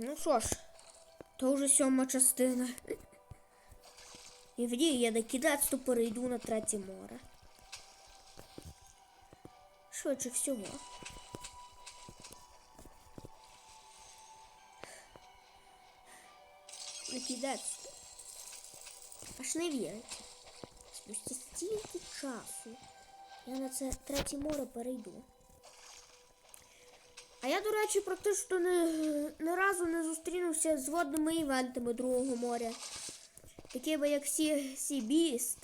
Ну що ж, то вже сьома частина. І в ній я накидацьто перейду на третє море. Швидше всього. Накидацьто. Аж не вірите. Спустя стільки часу я на це третє море перейду. А я, до речі, практично не, не разу не зустрінувся з водними івентами Другого моря. Такими як Сі, Сі Біст.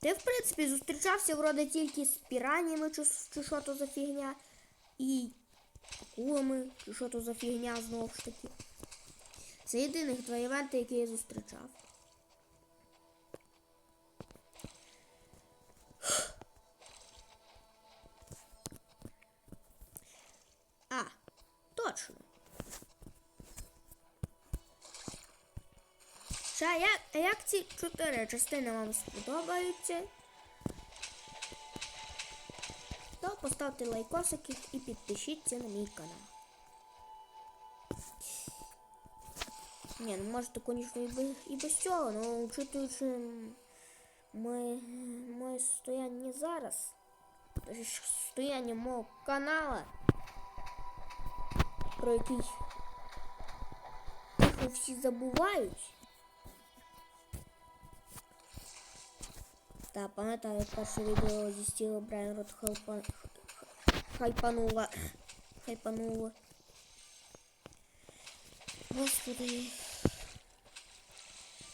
Ти, в принципі, зустрічався вроде тільки з піраннями, чи, чи що то за фігня, і акулами, чи що то за фігня знову ж таки. Це єдиних два івенти, які я зустрічав. Ще як, а як ці чотири частини вам сподобаються? То поставте лайкосики і підпишіться на мій канал. Ні, ну можете, звісно, і без, цього, але учитуючи моє, моє состояння зараз, состояння мого канала, про який тихо всі забувають. Та пам'ятаю, як перше відео зі стілу Брайан хайпа... хайпануло. Хайпануло. Господи.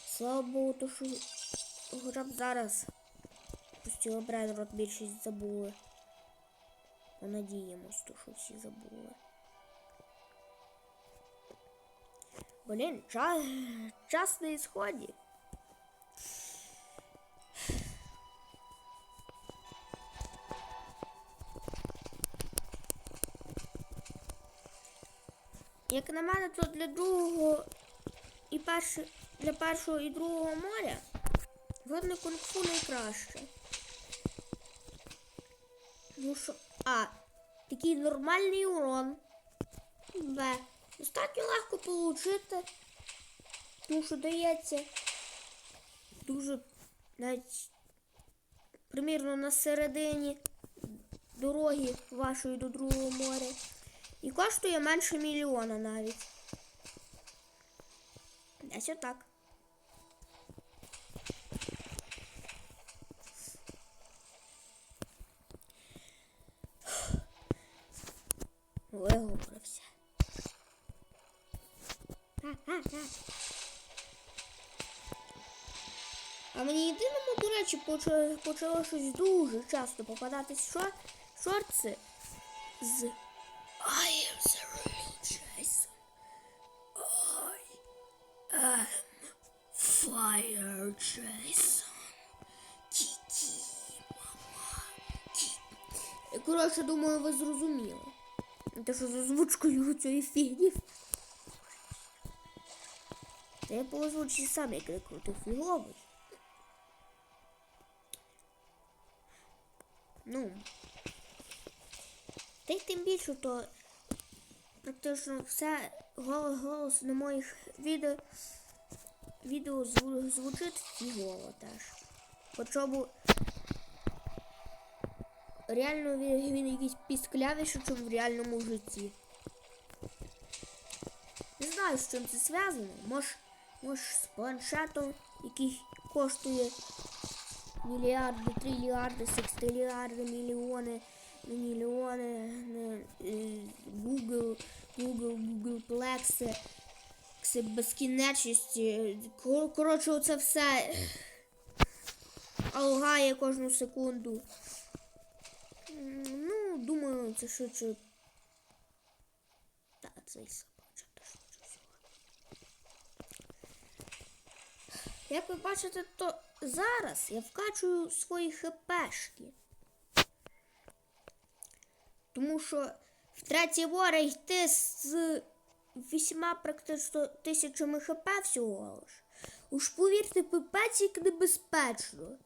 Слава Богу, то що хоча б зараз пустила Брайан більшість забули. Понадіємось, то що всі забули. Блін, час, час на ісході. Як на мене, то для другого і перше, для першого і другого моря водне кунг-фу найкраще. Ну що, А. Такий нормальний урон. Б. Достатньо легко отримати. Тому що дається дуже навіть примірно на середині дороги вашої до другого моря. І коштує менше мільйона навіть. Десь отак. Виговорився. А мені єдиному, до речі, почало, почало щось дуже часто попадатись шор, шорти з I am the real Jason. I am Fire Jason. Ті-ті, мама. Ті. Коротше, думаю, ви зрозуміли. Те, що з озвучкою цієї фігні. Та я по озвучці сам як крутив фіговий. Ну. Та й тим більше, то практично все голос, голос на моїх відео, відео зву- звучить фігово теж. Хоча б реально він, він якийсь пісклявіший, ніж в реальному житті. Не знаю, з чим це зв'язано. Може, може з планшетом, який коштує мільярди, трильярди, секстилярди, мільйони, мільйони, е, Google, Google, Google Plex, це безкінечності. Коротше, оце все алгає кожну секунду. Ну, думаю, це швидше. Так, це і собача теж швидше всього. Як ви бачите, то зараз я вкачую свої хпшки. Тому що в третє море йти з вісьма практично тисячами хп всього лиш. Уж повірте, пипець як небезпечно.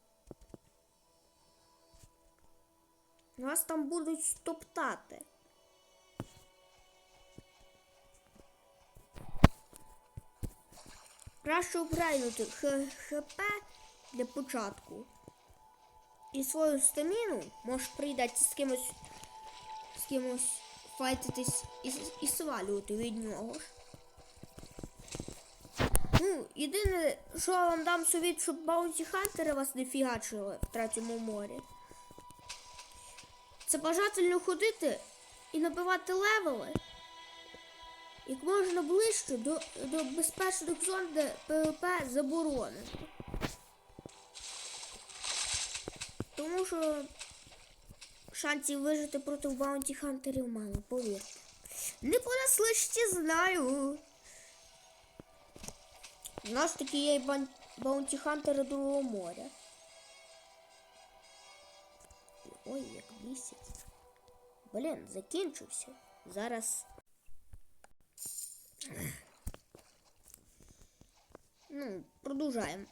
Вас там будуть стоптати. Краще Х- ХП для початку. І свою стаміну можеш прийдеться з кимось з кимось файтитись і, і свалювати від нього ж. Ну, єдине, що я вам дам совіт, щоб баунті хантери вас не фігачили в третьому морі. Це бажательно ходити і набивати левели як можна ближче до, до безпечних зон, де ПВП заборонено. Тому що шансів вижити проти баунті хантерів мало, повірте. Не понесли ще знаю. У нас таки є бан- баунті хантери другого моря. Ой, як бісить. Блін, закінчився. Зараз. Ну, продовжаємо.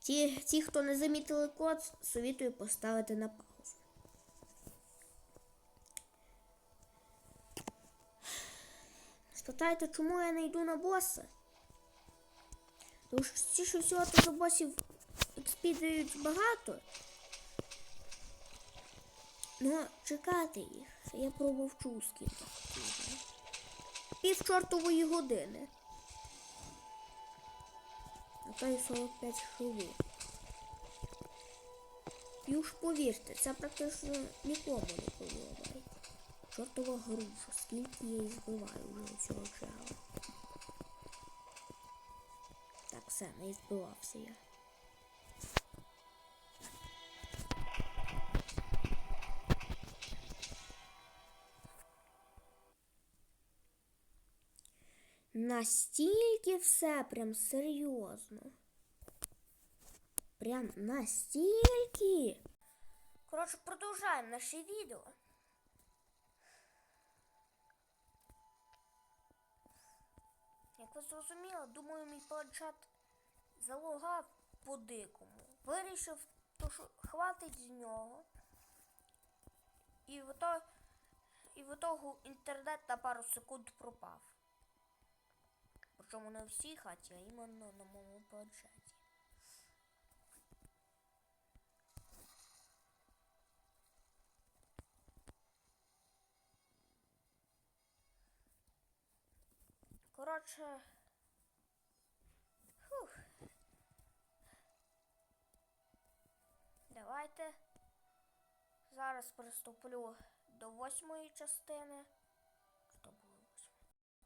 Ті, ті, хто не замітили код, совітую поставити на паузу. Спитайте, чому я не йду на боса? Тому що частіше всього то босів дають багато. Ну, чекати їх. Я промовчу скільки. Пів чортової години. А то й 45 хвилин. І уж повірте, це практично нікому не подобається. Чортова груша, скільки я її збиваю вже цього чела. Так, все, не збивався я. Настільки все прям серйозно. Прям настільки. Коротше, продовжаємо наше відео. Як ви зрозуміли, думаю, мій планшет залогав по-дикому. Вирішив, то, що хватить з нього. І в ото- і в итогу інтернет на пару секунд пропав. Причому не в всій хаті, а іменно на моєму планшеті. Коротше. Фух. Давайте. Зараз приступлю до восьмої частини.